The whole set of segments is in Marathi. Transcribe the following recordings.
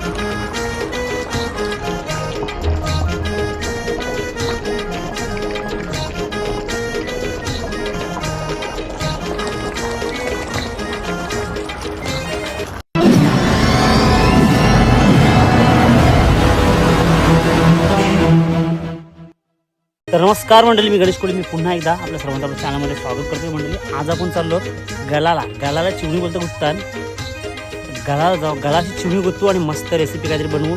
तर नमस्कार मंडळी मी गणेश कोळी. मी पुन्हा एकदा आपल्या सर्वांचा चॅनलमध्ये स्वागत करतोय मंडळी. आज आपण चाललो गलाला. गलाला चिवणी बोलतो गुत्तान गळाला जाऊ गळाची चिवणी गुत्तू आणि मस्त रेसिपी काहीतरी बनवू.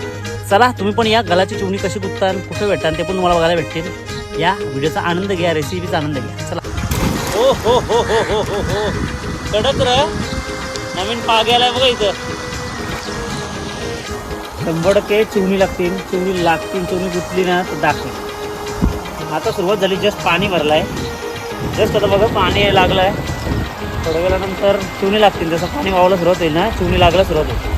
चला तुम्ही पण या गलाची चिवणी कशी गुत्तान कुठे भेटतात ते पण तुम्हाला बघायला भेटतील. या व्हिडिओचा आनंद घ्या रेसिपीचा आनंद घ्या. चला. हो हो हो हो हो हो हो. कडक र. नवीन पाग बघा इथं. शंभर टक्के चिवणी लागतील. चिवणी लागतील चिवणी गुतली ना तर दाखवेल आता सुरुवात झाली जस्ट पाणी भरलं आहे जस्ट आता बघा पाणी लागलं आहे थोड्या वेळानंतर चिवणी लागतील जसं पाणी वावायला सुरुवात होईल ना चिवणी लागला सुरुवात होईल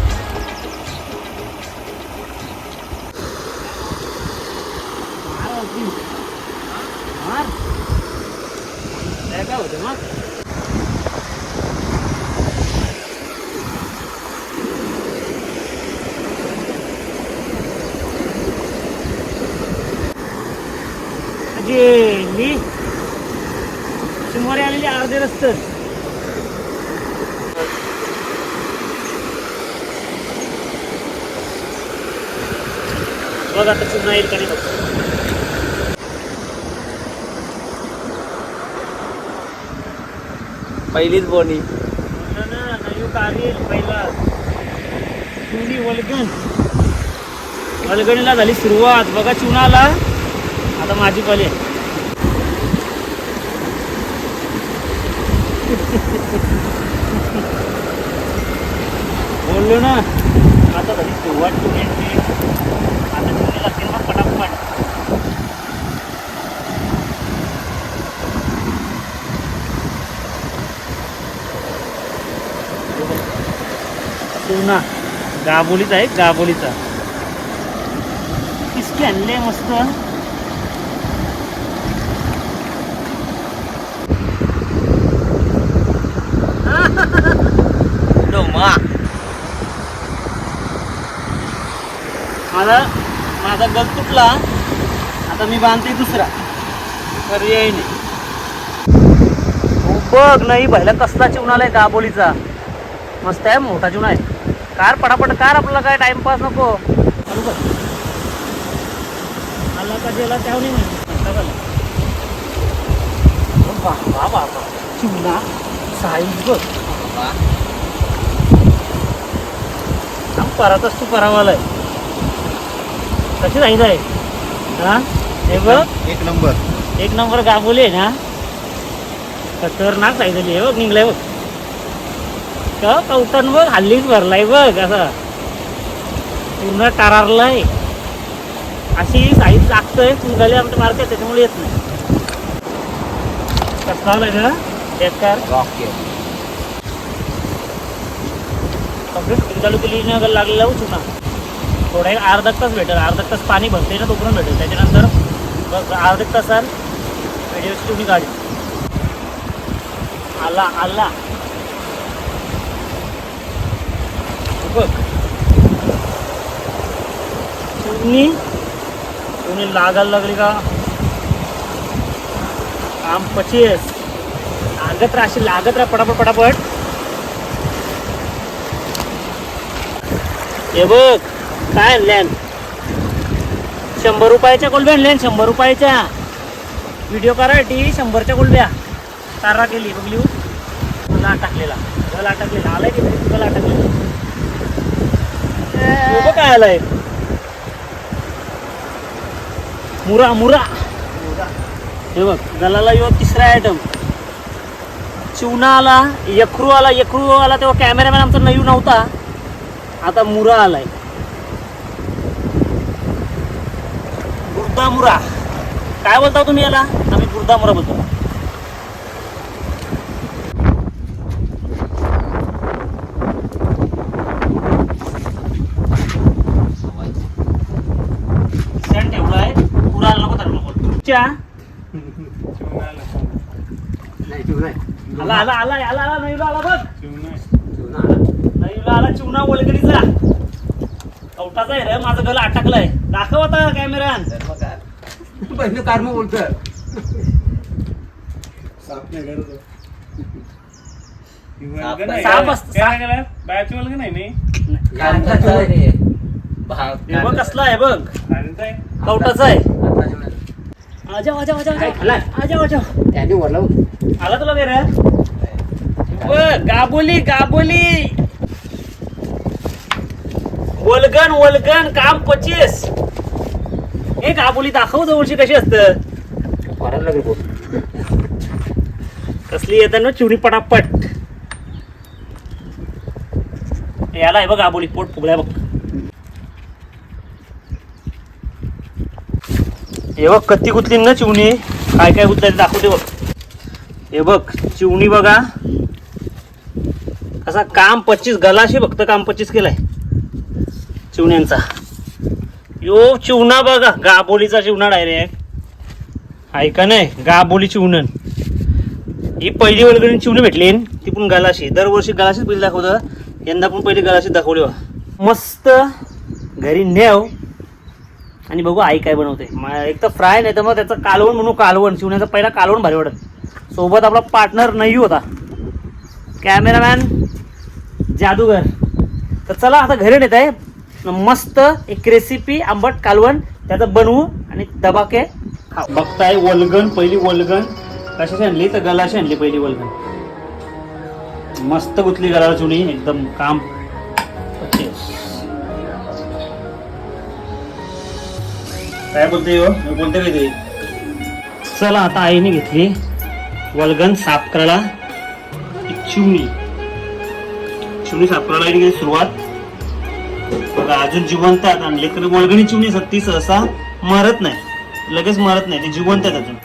मार वरती. काय होतं मग मी सुमारे आलेली अर्धे रस्ते आता पुन्हा येईल का नाही बघ. पहिलीच बोनी. काढील पहिला. चुनी वलगण. वलगणीला झाली सुरुवात. बघा चुनाला आता माझी पली आहे. बोललो ना. आता झाली सुरुवात. चुन्यांची आता चुनी लागतील मग चुना गाबोलीचा आहे गाबोलीचा. किसकी आणले मस्त. मला माझा गल तुटला आता मी बांधते दुसरा. पर्याय नाही. हो बघ नाही पहिला कसला चिवणाला आहे दाबोलीचा. मस्त आहे मोठा चिवणा आहे. कार पटापट कार आपल्याला काय टाइमपास नको. बरोबर. आला का गेला त्याव नाही चिवणा साईज बघ. परत परातच तू परावाला आहे. कशी राहील आहे? हा? हे बघ. एक नंबर. एक नंबर गाबोली आहे ना? खतरनाक झाली आहे बघ निघलाय बघ. का कवटन बघ हल्लीच भरलाय बघ असं. पूर्ण टारारलाय अशी साईज लागतंय निघाली आमच्या मार्केट त्याच्यामुळे येत नाही. कसं लावलंय ना? बेकार चालू केली ना लागलेला होतो ना थोडा एक अर्धा तास भेटेल अर्धा तास पाणी भरते ना तोपर्यंत भेटेल. त्याच्यानंतर बघ अर्धा एक तासात व्हिडिओची तुम्ही गाडी. आला आला. बघ. तुम्ही तुम्ही लागायला लागली का? काम पचीस. लागत राहा अशी लागत राहा पटापट पटापट. हे बघ. काय आणल्यान शंभर रुपयाच्या कोलब्या आणल्यान शंभर रुपयाच्या. व्हिडिओ करायसाठी शंभरच्या कोलब्या. तारा केली बघ गला हो. अटकलेला. गला अटकलेला. आलाय की गल गला काय आलाय? मुरा मुरा. हे बघ गलाला यो तिसरा आयटम चिवना आला यखरू आला. यखरू आला तेव्हा कॅमेरामॅन आमचा नयू नव्हता. आता मुरा आलाय. गुर्दा मुरा काय बोलता तुम्ही याला? आम्ही गुर्दा मुरा बोलतो सण ठेवला आहे पुरा आला नको तर नको तुमच्या आला आला आला आला आला नईला आला बघ. नईला आला चिवणा वलगडीचा. गळाचा आहे रे माझा गला अटकलाय दाखव आता कॅमेरा पहिलं कार्म बोलतोय. साप असत बायाची मुलगा नाही नाही हे बघ कसला आहे बघ. कवटाचा आहे. आजा आजा आजा आजा. आजा आजा. त्याने वरला आला तुला बेर गाबोली गाबोली. वलगन वलगन काम पचीस. हे गाबोली दाखव जवळची कशी असत. बोल कसली येतात ना चिवडी पटापट. याला आहे बघ गाबोली पोट फुगलाय बघ. हे बघ कत्ती गुतली ना चिवणी. काय काय गुतलंय ते दाखवते बघ. हे बघ चिवणी बघा. कसा काम पच्चीस गलाशी फक्त काम पच्चीस केलाय. चिवण्यांचा. यो चिवणा बघा गाबोलीचा चिवणा डायरेक्ट ऐका नाही गाबोली चिवणन. ही पहिली वर्गणी चिवणी भेटली. ती पण गलाशी. दरवर्षी गलाशीच पहिली दाखवतं. यंदा पण पहिली गलाशीच दाखवली बा मस्त घरी नेव. आणि बघू आई काय बनवते. एक तर फ्राय नाही तर मग त्याचं कालवण म्हणू कालवण. शिवण्याचा पहिला कालवण भारी वाटत. सोबत आपला पार्टनर नाही होता. कॅमेरामॅन जादूगर. तर चला आता घरी नेत आहे मस्त एक रेसिपी आंबट कालवण त्याचं बनवू आणि दबाके खाऊ. बघताय वलगन पहिली वलगन कशाची आणली? तर गलाशी आणली पहिली वलगण. मस्त गुतली गलाला चुनी एकदम काम. काय बोलते हो? मी बोलते काय ते? चला आता आईने घेतली वलगन साफ करायला. चुनी. चुनी साफ करायला सुरुवात. बघा अजून जिवंत आहेत आणि तर वळगणी चिवणी सत्ती सहसा मरत नाही लगेच मरत नाही ते जिवंत आहेत अजून.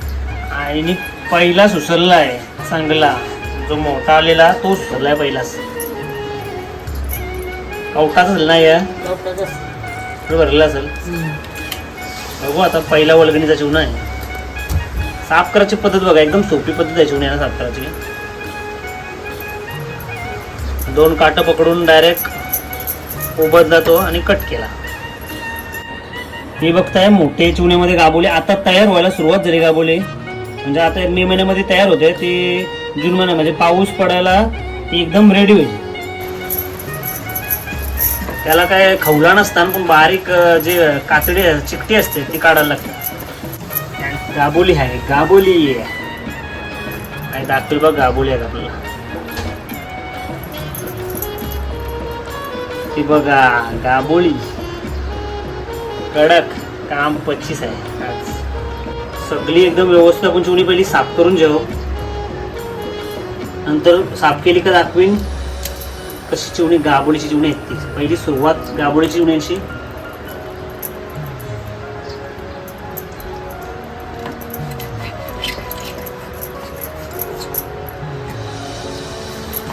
आईने पहिला सुसरला आहे चांगला. जो मोठा आलेला तो सुसरलाय पहिलाच कवटाच असेल ना या भरलेला असेल. बघू आता पहिला वलगणीचा चिवणा आहे. साफ करायची पद्धत बघा एकदम सोपी पद्धत आहे चिवण्याला साफ करायची. दोन काटं पकडून डायरेक्ट उबदला तो आणि कट केला. हे बघताय मोठे चिवण्यामध्ये गाबोले. आता तयार व्हायला सुरुवात झाली गाबोले. म्हणजे आता मे महिन्यामध्ये तयार होते. ते जून महिन्या म्हणजे पाऊस पडायला ती एकदम रेडी होईल. त्याला काय खवला नसताना पण बारीक जे कातडी चिकटी असते ती काढायला लागते. गाबोली आहे गाबोली. आहे काय दाखवेल बघ गाबोली आहे आपल्याला. ती बघा गाबोळी कडक काम पच्चीस आहे. आज सगळी एकदम व्यवस्थापन चिवणी पहिली साफ करून जेव नंतर साफ केली का दाखवीन. कशी चिवणी गाबोळीची चिवणी आहेत ती. पहिली सुरुवात गाबोळीची चिवण्याची.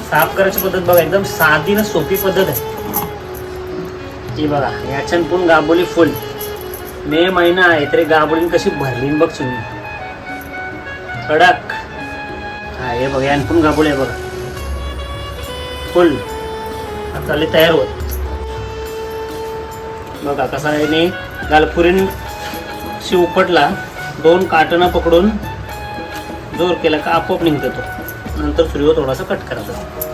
साफ करायची पद्धत बघा एकदम साधी ना सोपी पद्धत आहे. ती बघा. याच्यान पण गाबोली फुल मे महिना आहे तरी गाबोलीन कशी भरली बघ तुम्ही. कडक. हा हे बघा यान पण गाबोली आहे बघा. फुल आता आले तयार होत. बघा कसा आहे ने गालपुरीन शिव उपटला दोन काटणं पकडून जोर केला का आपोआप निघतो तो. नंतर सुरीवर थोडासा कट करायचा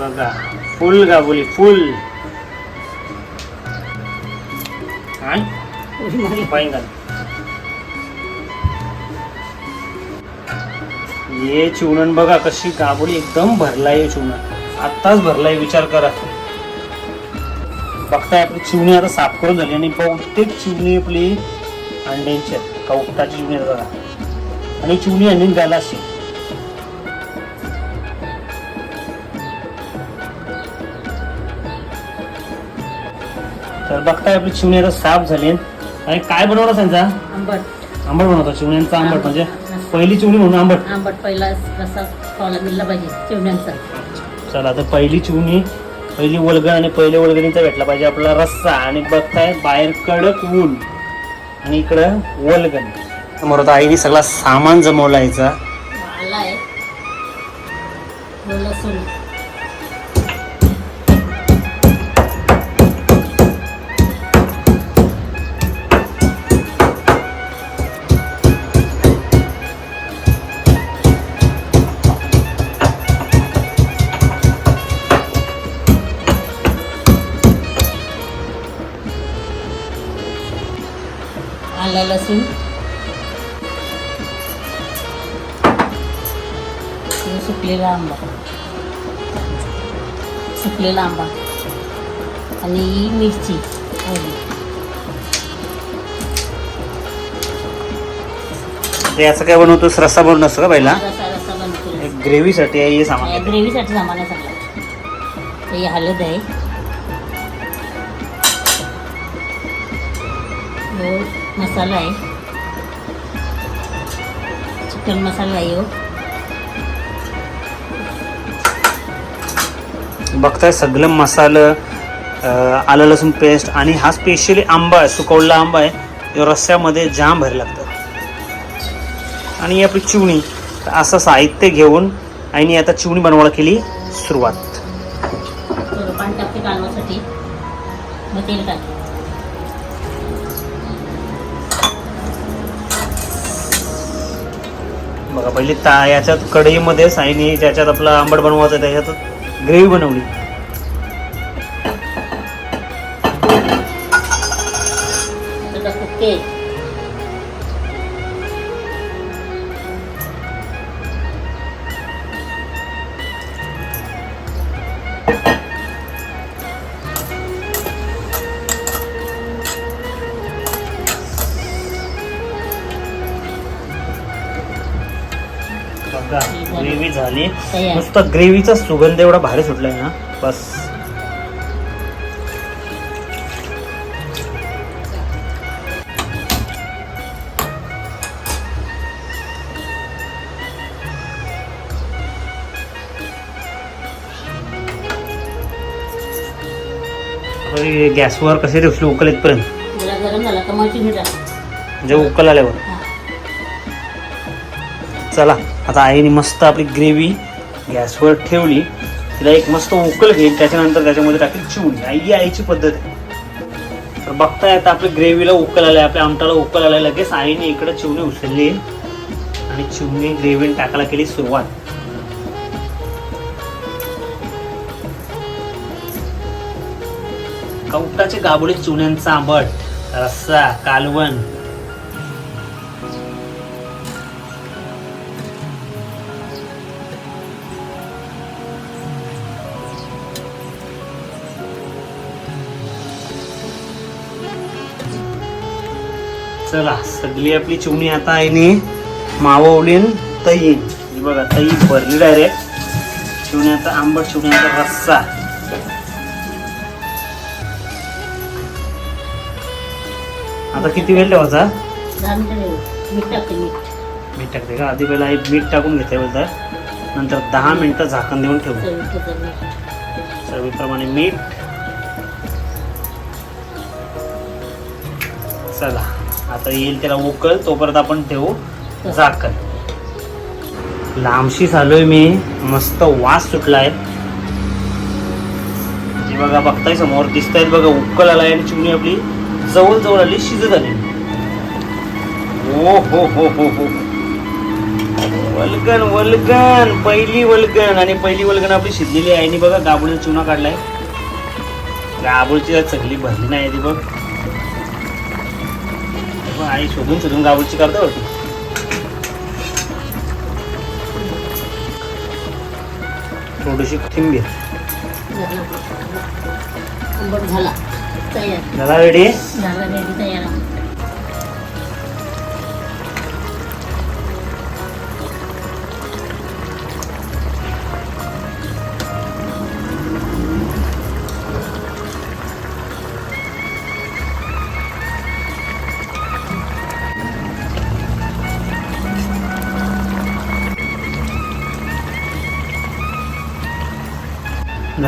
बघा फुल गाबुली फुल. ये चिवणन बघा कशी गाबुली एकदम भरलाय चिवणन आत्ताच भरलाय विचार करा. बघताय आपली चिवणी आता साफ करून झाली आणि बहुतेक चिवणी आपली अंड्यांची आहेत. कवटाची चिवणी बघा. आणि चिवणी अंडीन अंडी असेल तर बघताय आपली चिवणी आता साफ झाली आणि काय बनवलं त्यांचा? आंबट. आंबट बनवतो. चिवण्यांचा आंबट म्हणजे पहिली चिवणी म्हणून आंबट. आंबट पहिला रसा खायला मिळला पाहिजे चिवण्यांचा चला तर पहिली चिवणी पहिली वलगण आणि पहिले वलगणीचा भेटला पाहिजे आपला रस्सा. आणि बघताय बाहेर कडक ऊन. आणि इकडं वलगण. समोर आता आईने सगळा सामान जमवला याचा. आला आहे हो, लसूण. आलं लसूण. सुकलेला आंबा. सुकलेला आंबा. आणि ही मिरची. ते याचं काय बनवतोस रस्सा बनवून असतो का पहिला? रसा रसा बनतो ग्रेव्हीसाठी आहे हे सामान ग्रेव्हीसाठी सामान आहे सगळं. हे हळद आहे. मसाला आहे. चिकन मसाला आहे हो. बघताय सगळं मसालं आलं लसूण पेस्ट आणि हा स्पेशली आंबा आहे सुकवलेला आंबा आहे. रस्स्यामध्ये जाम भर लागतं. आणि आपली चिवणी. तर असं साहित्य घेऊन आईने आता चिवणी बनवायला केली सुरुवात. पाणी टाकते कालवासाठी. मग तेल टाकते. बघा पहिली ता याच्यात कढईमध्ये साईनी ज्याच्यात आपला आंबट बनवायचं त्याच्यात ग्रेव्ही बनवली. ग्रेव्ही झाली. नुसता ग्रेव्हीचा सुगंध एवढा भारी सुटलाय ना. बस. गॅसवर कसे ठेवले उकल इथपर्यंत टाक. म्हणजे उकल आल्यावर. चला आता आईने मस्त आपली ग्रेव्ही गॅसवर ठेवली. तिला एक मस्त उकल घेईल त्याच्यानंतर त्याच्यामध्ये टाकेल चिवणी आई आईची पद्धत आहे. तर बघताय आता आपल्या ग्रेव्हीला उकल आलाय आपल्या आमटाला उकल आलाय. लगेच आईने इकडे चिवणी उचलली आणि चिवणी ग्रेव्ही टाकायला केली सुरुवात. कवटाचे गाबोळी चिवण्यांचा आंबट रस्सा कालवण चला सगळी आपली चिवणी आता आहे नी माववलीन तई. बघा तई भरली डायरेक्ट चिवण्याचा आंबट चिवण्याचा रस्सा. आता किती वेळ ठेवायचा? मीठ टाकते का? आधी पहिला एक मीठ टाकून घेते बोलतात नंतर दहा मिनिटं झाकण देऊन ठेवू. चवीप्रमाणे मीठ. चला. आता येईल त्याला उकल तोपर्यंत आपण ठेवू झाकण. लांबशी झालोय मी. मस्त वास सुटलाय. जे बघा बघताय समोर दिसतायत बघा उकल आलाय आणि चिमणी आपली जवळ जवळ आली शिजत आली. ओ हो हो हो. हो वलगण वलगण पहिली वलगण. आणि पहिली वलगण आपली शिजलेली आहे. आणि बघा गाबुळीचा चुना काढलाय. गाबुळची सगळी भरली नाही आहे ती बघ. आई शोधून शोधून गाबुळची करता थोडीशी कोथिंबीर झाला आंबट झाला तयार झाला रेडी झाला रेडी तयार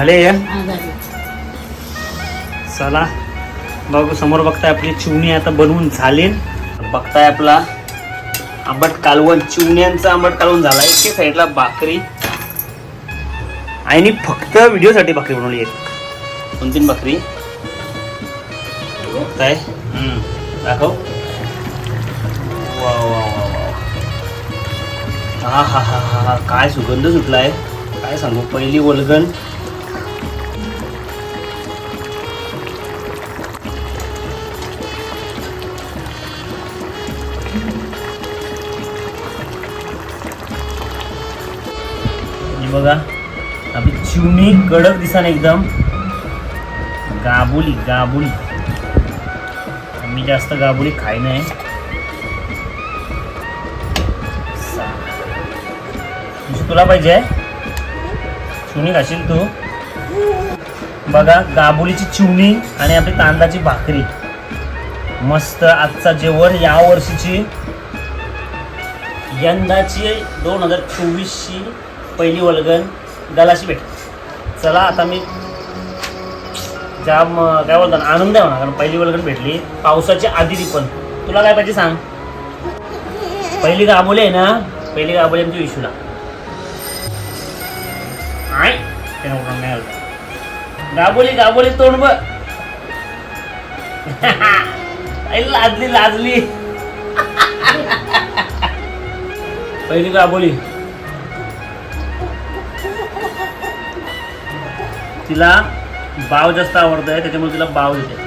झाले या चला. बघू समोर बघताय आपली चिवणी आता बनवून झाली. बघताय आपला आंबट कालवण चिवण्यांचं आंबट कालवण झाला एके साईडला भाकरी. आईने फक्त व्हिडिओसाठी भाकरी बनवली एक दोन तीन भाकरी हम्म, दाखव. वा वा वा हा हा हा हा हा काय सुगंध सुटलाय. काय सांगू? पहिली वलगण. बघा. आपली चिवणी कडक दिसाने एकदम. गाबुली गाबुली. मी जास्त गाबुली खाय नाही. तुला पाहिजे? चिवणी खाशील तू? बघा गाबुलीची चिवणी आणि आपली तांदळाची भाकरी. मस्त आजचा जेवण या वर्षीची. यंदाची दोन हजार चोवीसची. पहिली वलगन गलाशी भेट. चला आता मी ज्या अं, काय बोलतात आनंद आहे म्हणा कारण पहिली वलगन भेटली. पावसाच्या आधी ती पण. तुला काय पाहिजे सांग? पहिली गाबोली आहे ना पहिली गाबोली आमची विशूला. आय नाही गाबोली गाबोली तोंड बघ. लाजली लाजली. पहिली गाबोली. तिला बाव जास्त आवडत आहे त्याच्यामुळे तिला बाव देते.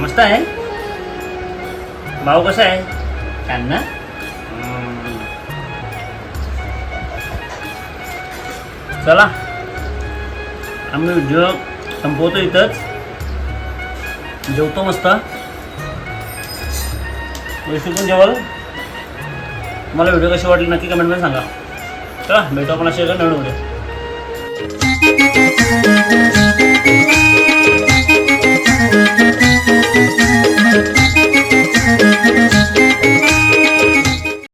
मस्त आहे. बाव कसा आहे? छान ना? चला. आम्ही व्हिडिओ संपवतो इथंच. जेवतो मस्त. वैशू पण जेवाल. मला व्हिडिओ कशी वाटली नक्की कमेंटमध्ये सांगा. चला भेटू आपण अशा एका नवीन व्हिडिओ